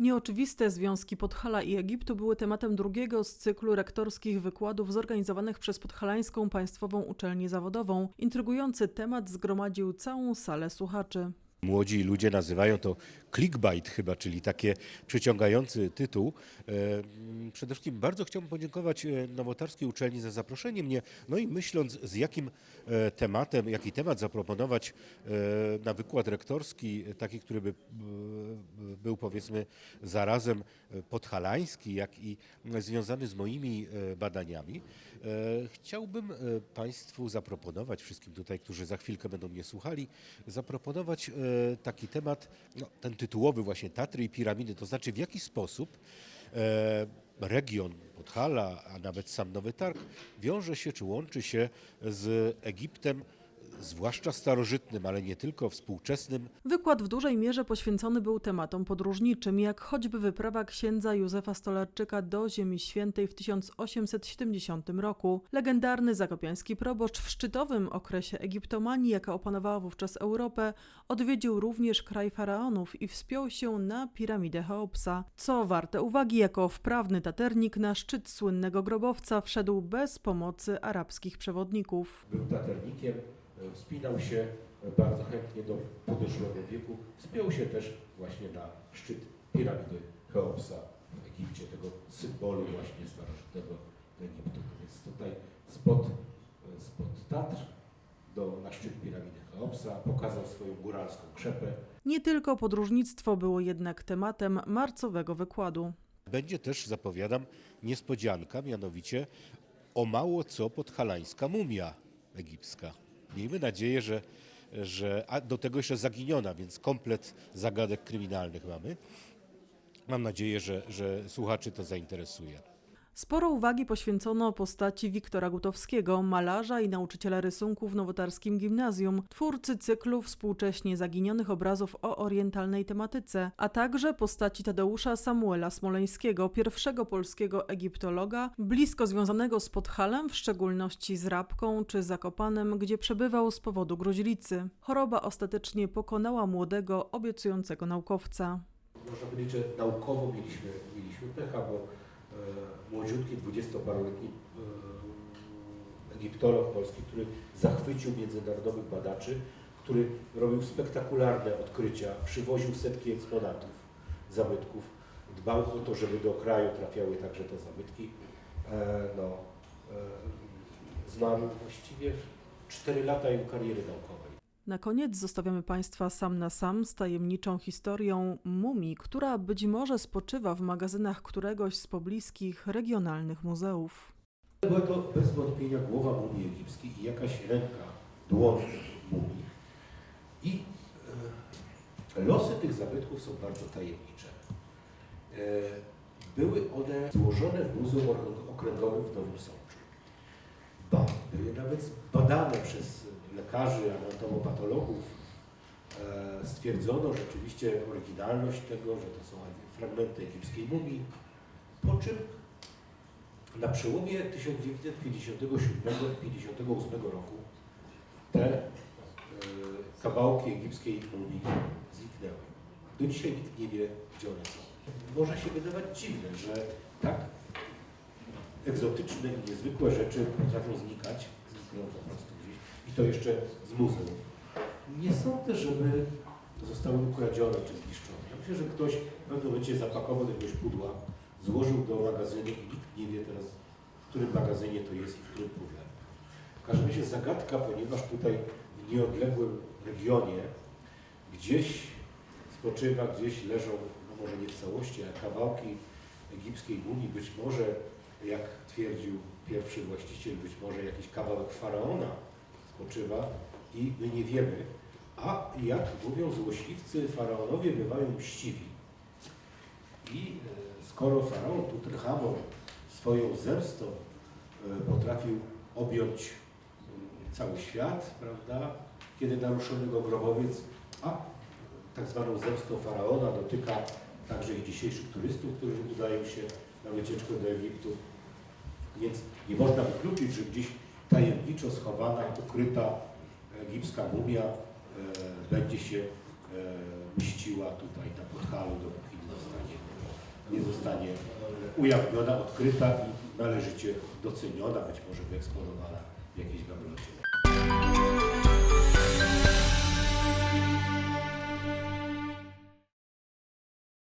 Nieoczywiste związki Podhala i Egiptu były tematem drugiego z cyklu rektorskich wykładów zorganizowanych przez Podhalańską Państwową Uczelnię Zawodową. Intrygujący temat zgromadził całą salę słuchaczy. Młodzi ludzie nazywają to clickbait chyba, czyli takie przyciągający tytuł. E, mm, Przede wszystkim bardzo chciałbym podziękować e, Nowotarskiej Uczelni za zaproszenie mnie. No i myśląc z jakim e, tematem, jaki temat zaproponować na wykład rektorski, taki, który by był powiedzmy zarazem podhalański, jak i związany z moimi badaniami, chciałbym Państwu zaproponować, wszystkim tutaj, którzy za chwilkę będą mnie słuchali, zaproponować taki temat, no, ten tytułowy właśnie Tatry i piramidy, to znaczy w jaki sposób e, region Podhala, a nawet sam Nowy Targ wiąże się czy łączy się z Egiptem, zwłaszcza starożytnym, ale nie tylko współczesnym, Wykład w dużej mierze poświęcony był tematom podróżniczym, jak choćby wyprawa księdza Józefa Stolarczyka do Ziemi Świętej w 1870 roku, legendarny zakopiański proboszcz w szczytowym okresie egiptomanii, jaka opanowała wówczas Europę, odwiedził również kraj faraonów i wspiął się na piramidę Cheopsa. Co warte uwagi, jako wprawny taternik na szczyt słynnego grobowca wszedł bez pomocy arabskich przewodników. był taternikiem, wspinał się e, bardzo chętnie do podeszłego wieku, wspiął się też właśnie na szczyt piramidy Cheopsa w Egipcie, tego symbolu właśnie starożytnego Egiptu. Więc tutaj spod, e, spod Tatr do, na szczyt piramidy Cheopsa pokazał swoją góralską krzepę. Nie tylko podróżnictwo było jednak tematem marcowego wykładu. Będzie też, zapowiadam, niespodzianka, mianowicie o mało co podhalańska mumia egipska. Miejmy nadzieję, że, że a do tego jeszcze zaginiona, więc komplet zagadek kryminalnych mamy. Mam nadzieję, że, że słuchaczy to zainteresuje. Sporo uwagi poświęcono postaci Wiktora Gutowskiego, malarza i nauczyciela rysunku w nowotarskim gimnazjum, twórcy cyklu współcześnie zaginionych obrazów o orientalnej tematyce, a także postaci Tadeusza Samuela Smoleńskiego, pierwszego polskiego egiptologa, blisko związanego z Podhalem, w szczególności z Rabką czy Zakopanem, gdzie przebywał z powodu gruźlicy. Choroba ostatecznie pokonała młodego, obiecującego naukowca. Można powiedzieć, że naukowo mieliśmy, mieliśmy pecha, bo młodziutki, dwudziestoparoletni e, egiptolog polski, który zachwycił międzynarodowych badaczy, który robił spektakularne odkrycia, przywoził setki eksponatów, zabytków, dbał o to, żeby do kraju trafiały także te zabytki. E, no, e, zmarł właściwie 4 lata jego kariery naukowej. Na koniec zostawiamy Państwa sam na sam z tajemniczą historią mumii, która być może spoczywa w magazynach któregoś z pobliskich regionalnych muzeów. Była to bez wątpienia głowa mumii egipskiej i jakaś ręka, dłoń mumii. I e, losy tych zabytków są bardzo tajemnicze. E, były one złożone w Muzeum Okrę- Okręgowym w Nowym Sączu. Ba, były nawet badane przez lekarzy, anatomopatologów. E, stwierdzono rzeczywiście oryginalność tego, że to są fragmenty egipskiej mumii. Po czym na przełomie 1957 i 1958 roku te e, kawałki egipskiej mumii zniknęły. Do dzisiaj nikt nie wie, gdzie one są. Może się wydawać dziwne, że tak egzotyczne i niezwykłe rzeczy potrafią znikać, znikną po prostu i to jeszcze z muzeum. Nie sądzę, żeby zostały ukradzione czy zniszczone. Ja myślę, że ktoś w pewnym momencie zapakował jakiegoś pudła, złożył do magazynu i nikt nie wie teraz, w którym magazynie to jest i w którym pudle. W każdym razie zagadka, ponieważ tutaj w nieodległym regionie gdzieś spoczywa, gdzieś leżą, no może nie w całości, ale kawałki egipskiej mumii, być może, jak twierdził pierwszy właściciel, być może jakiś kawałek faraona spoczywa i my nie wiemy. A jak mówią złośliwcy, faraonowie bywają mściwi. I e, skoro faraon Tutenchamon swoją zemstą e, potrafił objąć mm, cały świat, prawda, kiedy naruszono go grobowiec, a tak zwaną zemstą faraona dotyka także i dzisiejszych turystów, którzy udają się na wycieczkę do Egiptu. Więc nie można wykluczyć, że gdzieś tajemniczo schowana, ukryta e, egipska mumia e, będzie się e, mściła tutaj na podchalu, dopóki nie zostanie, nie zostanie ujawniona, odkryta i należycie doceniona, być może wyeksponowana w jakiejś gablocie.